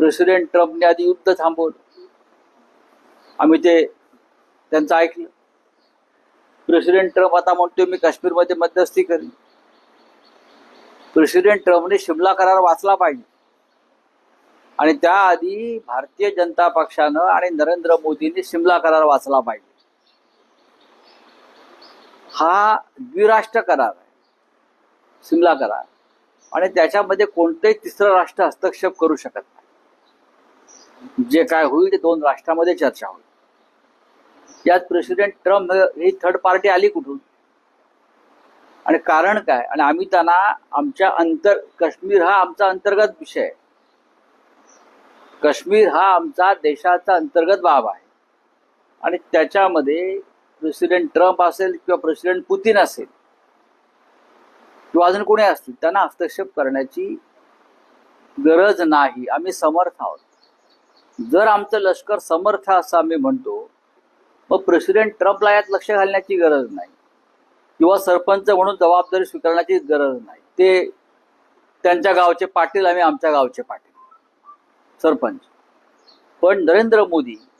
President ट्रम्पने आधी युद्ध थांबवलं. आम्ही ते त्यांचं ऐकलं. प्रेसिडेंट ट्रम्प आता म्हणतोय मी काश्मीरमध्ये मध्यस्थी करीन. प्रेसिडेंट ट्रम्पने शिमला करार वाचला पाहिजे. आणि त्याआधी भारतीय जनता पक्षानं आणि नरेंद्र मोदींनी शिमला करार वाचला पाहिजे. हा द्विराष्ट्र करार आहे. शिमला करार. आणि त्याच्यामध्ये कोणतंही तिसरं राष्ट्र हस्तक्षेप करू शकत नाही. जे काय होईल ते दोन राष्ट्रामध्ये चर्चा होईल. यात प्रेसिडेंट ट्रम्प ही थर्ड पार्टी आली कुठून? आणि कारण काय? आणि आम्ही त्यांना आमच्या अंतर काश्मीर हा आमचा अंतर्गत विषय आहे. काश्मीर हा आमचा देशाचा अंतर्गत बाब आहे. आणि त्याच्यामध्ये प्रेसिडेंट ट्रम्प असेल किंवा प्रेसिडेंट पुतीन असेल किंवा अजून कोणी असतील त्यांना हस्तक्षेप करण्याची गरज नाही. आम्ही समर्थ आहोत. जर आमचं लष्कर समर्थ असं आम्ही म्हणतो मग प्रेसिडेंट ट्रम्पला यात लक्ष घालण्याची गरज नाही. किंवा सरपंच म्हणून जबाबदारी स्वीकारण्याची गरज नाही. ते त्यांच्या गावचे पाटील आम्ही आमच्या गावचे पाटील. सरपंच. पण नरेंद्र मोदी